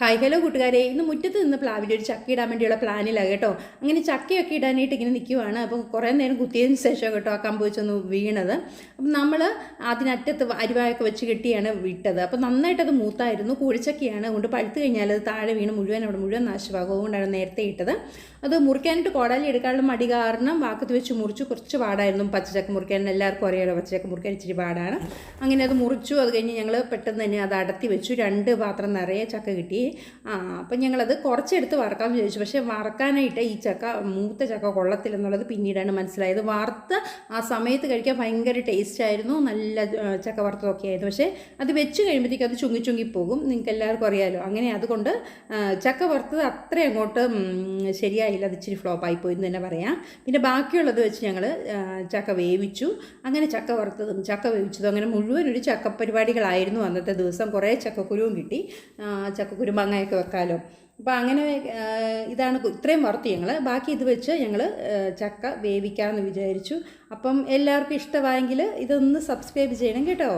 Hi hello കൂട്ടുകാരെ. ഇന്ന് മുറ്റത്ത് നിന്ന് പ്ലാവിൽ ഒരു ചക്ക ഇടാൻ വേണ്ടിയുള്ള പ്ലാനിലാണ് കേട്ടോ. അങ്ങനെ ചക്കയൊക്കെ ഇടാനായിട്ട് ഇങ്ങനെ നിൽക്കുവാണ് അപ്പോൾ കുറേ നേരം കുത്തിയതിന് ശേഷം കേട്ടോ ആ കമ്പ് വെച്ചൊന്ന് വീണത്. അപ്പം നമ്മൾ അതിനറ്റത്ത് അരിവായൊക്കെ വെച്ച് കെട്ടിയാണ് വിട്ടത്. നന്നായിട്ട് അത് മൂത്തായിരുന്നു. കൂഴിച്ചക്കയാണ്. അതുകൊണ്ട് പഴുത്ത് കഴിഞ്ഞാൽ അത് താഴെ വീണ് മുഴുവൻ അവിടെ മുഴുവൻ നാശമാകും. അതുകൊണ്ടാണ് നേരത്തെ ഇട്ടത്. അത് മുറിക്കാനായിട്ട് കോടാലി എടുക്കാനുള്ള മടി കാരണം വാക്കത്ത് വെച്ച് മുറിച്ച് കുറച്ച് പാടായിരുന്നു പച്ചച്ചക്ക മുറിക്കാൻ. എല്ലാവർക്കും അറിയാലോ പച്ചച്ചക്ക മുറിക്കാൻ ഇച്ചിരി പാടാണ്. അങ്ങനെ അത് മുറിച്ചു. അത് കഴിഞ്ഞ് ഞങ്ങൾ പെട്ടെന്ന് തന്നെ അത് അടത്തി വെച്ചു. രണ്ട് പാത്രം നിറയെ ചക്ക കിട്ടി. ആ അപ്പം ഞങ്ങളത് കുറച്ചെടുത്ത് വറക്കാമെന്ന് ചോദിച്ചു പക്ഷേ വറക്കാനായിട്ട് ഈ ചക്ക മൂത്ത ചക്ക കൊള്ളത്തില്ലെന്നുള്ളത് പിന്നീടാണ് മനസ്സിലായത്. വറുത്ത് ആ സമയത്ത് കഴിക്കാൻ ഭയങ്കര ടേസ്റ്റ് ആയിരുന്നു നല്ല ചക്ക വറുത്തതൊക്കെ ആയിരുന്നു. പക്ഷേ അത് വെച്ച് കഴിയുമ്പോഴത്തേക്കും അത് ചുങ്ങി ചുങ്ങി പോകും. നിങ്ങൾക്ക് എല്ലാവർക്കും അറിയാമല്ലോ അങ്ങനെ അതുകൊണ്ട് ചക്ക വറുത്തത് അത്ര അങ്ങോട്ട് ശരിയായില്ല. അത് ഇച്ചിരി ഫ്ലോപ്പായി പോയി എന്ന് തന്നെ പറയാം. പിന്നെ ബാക്കിയുള്ളത് വെച്ച് ഞങ്ങൾ ചക്ക വേവിച്ചു. അങ്ങനെ ചക്ക വറുത്തതും ചക്ക വേവിച്ചതും അങ്ങനെ മുഴുവൻ ഒരു ചക്ക പരിപാടികളായിരുന്നു അന്നത്തെ ദിവസം. കുറേ ചക്കക്കുരുവും കിട്ടി. ചക്കക്കുരു മാങ്ങയൊക്കെ വെക്കാമല്ലോ അപ്പോൾ അങ്ങനെ ഇതാണ് ഇത്രയും വറുത്ത് ഞങ്ങൾ ബാക്കി ഇത് വെച്ച് ഞങ്ങൾ ചക്ക വേവിക്കാമെന്ന് വിചാരിച്ചു. അപ്പം എല്ലാവർക്കും ഇഷ്ടമായെങ്കിൽ ഇതൊന്ന് സബ്സ്ക്രൈബ് ചെയ്യണം കേട്ടോ.